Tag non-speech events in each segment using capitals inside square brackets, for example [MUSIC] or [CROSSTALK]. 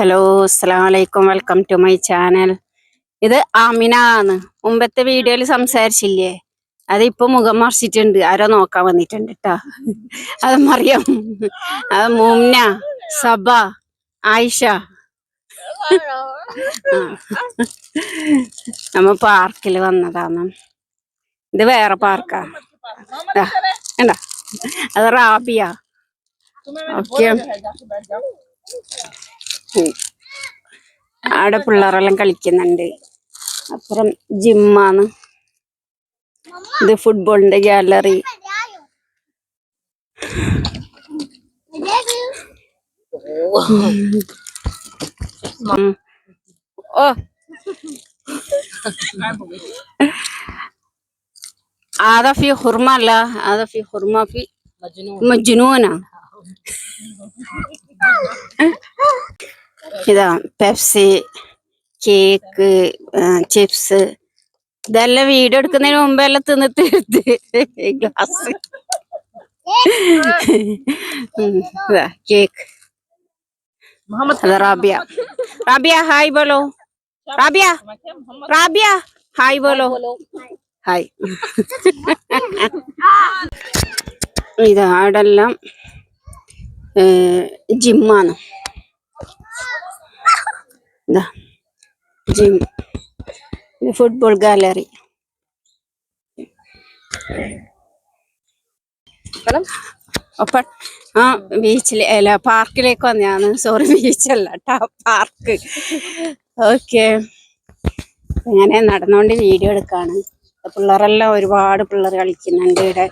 Hello അസ്സലാമു അലൈക്കും welcome to my channel. ഇത് ആമിന ആണ് മുമ്പത്തെ വീഡിയോയിൽ സംസാരിച്ചില്ലേ? അത് ഇപ്പൊ മുഖം മറിച്ചിട്ടുണ്ട്. ആരോ നോക്കാൻ വന്നിട്ടുണ്ട് കേട്ടാ അത് മറിയാം. അത് മുംന സബ ആയിഷ. നമ്മ പാർക്കിൽ വന്നതാണ്. ഇത് വേറെ പാർക്കാ. ദാ, കണ്ടോ? അത് റാബിയ. ഓക്കെ. ഉം. ആടെ പിള്ളേരെല്ലാം കളിക്കുന്നുണ്ട് അപ്പുറം ജിമ്മാണ് ഇത് ഫുട്ബോളിന്റെ ഗാലറി ഉം. ഓ هذا في خرمة لا هذا في خرمة في مجنونة ഇതാ പെപ്സി കേക്ക് ചിപ്സ് ഇതെല്ലാം വീഡിയോ എടുക്കുന്നതിന് മുമ്പ് എല്ലാം തിന്ന് തീർത്ത് glass cake Rabia. Rabia hi ബോലോ. Rabia Rabia hi ബോലോ. ഹായ് ഇതാ ആടെല്ലാം ജിമ്മാണ്. ഇതാ ജിം. Football gallery. ഒപ്പം ആ ബീച്ചിലെ അല്ല പാർക്കിലേക്ക് വന്നതാണ്. സോറി ബീച്ചല്ല കേട്ടോ പാർക്ക്. ഓക്കെ. അങ്ങനെ നടന്നുകൊണ്ട് വീഡിയോ എടുക്കാണ്. പിള്ളേരെല്ലാം ഒരുപാട് പിള്ളേർ കളിക്കുന്നുണ്ട് ഇവിടെ.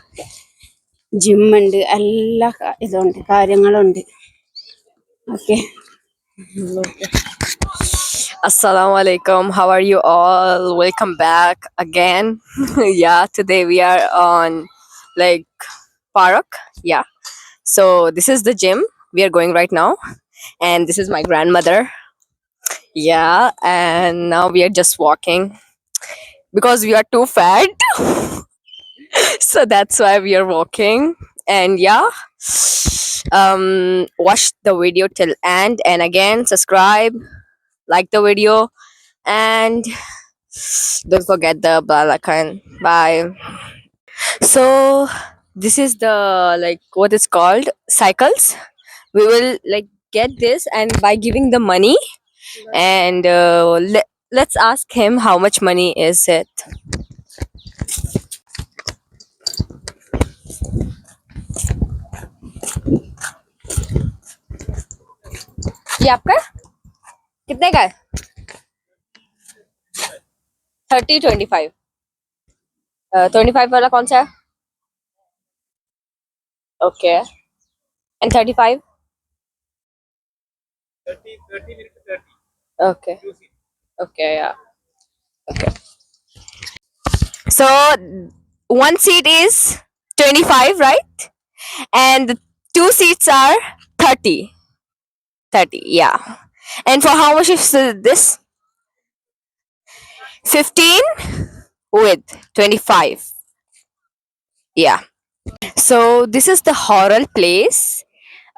ജിമ്മുണ്ട് എല്ലാ ക- ഇതുണ്ട് കാര്യങ്ങളുണ്ട് okay Assalamu alaikum. How are you all? Welcome back again. [LAUGHS] yeah, today we are on like Park. Yeah. So this is the gym we are going right now. And this is my grandmother. Yeah. And now we are just walking because we are too fat. [LAUGHS] [LAUGHS] so that's why we are walking. And yeah. Um watch the video till end. And again subscribe like the video and don't forget the bell icon. Bye. So this is the like what is called? Cycles. We will like get this and by giving the money and uh, le- let's ask him how much money is it ये आपका? कितने का है? Thirty twenty five. Twenty five वाला कौन सा है? Okay and thirty five okay yeah. Okay. So one seat is 25 right? And the two seats are 30 30 yeah. And for how much is this? 15 with 25 yeah. So this is the horror place.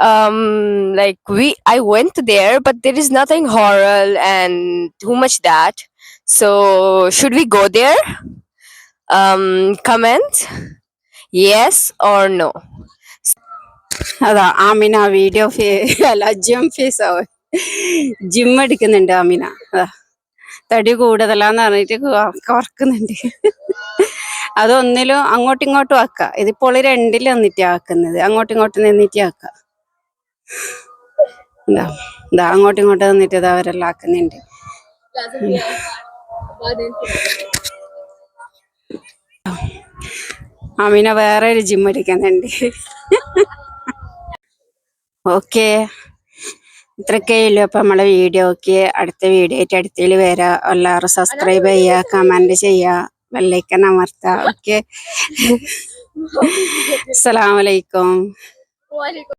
Um like we i went there but there is nothing horror and too much that. So should we go there? Um comment yes or no അതാ Amina video ഫീ അല്ല gym fees gym എടുക്കുന്നുണ്ട് ആമിന. അതാ തടി കൂടുതലാന്ന് പറഞ്ഞിട്ട് കുറക്കുന്നുണ്ട്. അതൊന്നിലും അങ്ങോട്ടും ഇങ്ങോട്ടും ആക്ക. ഇതിപ്പോൾ രണ്ടിൽ വന്നിട്ട് ആക്കുന്നത്. അങ്ങോട്ടും ഇങ്ങോട്ടും നിന്നിട്ട് ആക്ക. അങ്ങോട്ടും ഇങ്ങോട്ടും നിന്നിട്ട് ഇത് അവരെല്ലാം ആക്കുന്നുണ്ട്. ആമിന വേറെ ഒരു ജിം എടുക്കുന്നുണ്ട്. ഓക്കെ. ഇത്രയൊക്കെ ഉള്ളൂ അപ്പൊ നമ്മളെ വീഡിയോ ഓക്കെ. അടുത്ത വീഡിയോ ആയിട്ട് അടുത്തതിൽ വരാം. എല്ലാവരും സബ്സ്ക്രൈബ് ചെയ്യുക കമന്റ് ചെയ്യുക ബെല്ലൈക്കൻ അമർത്തുക. ഓക്കെ. [LAUGHS] അസ്സലാമലൈക്കും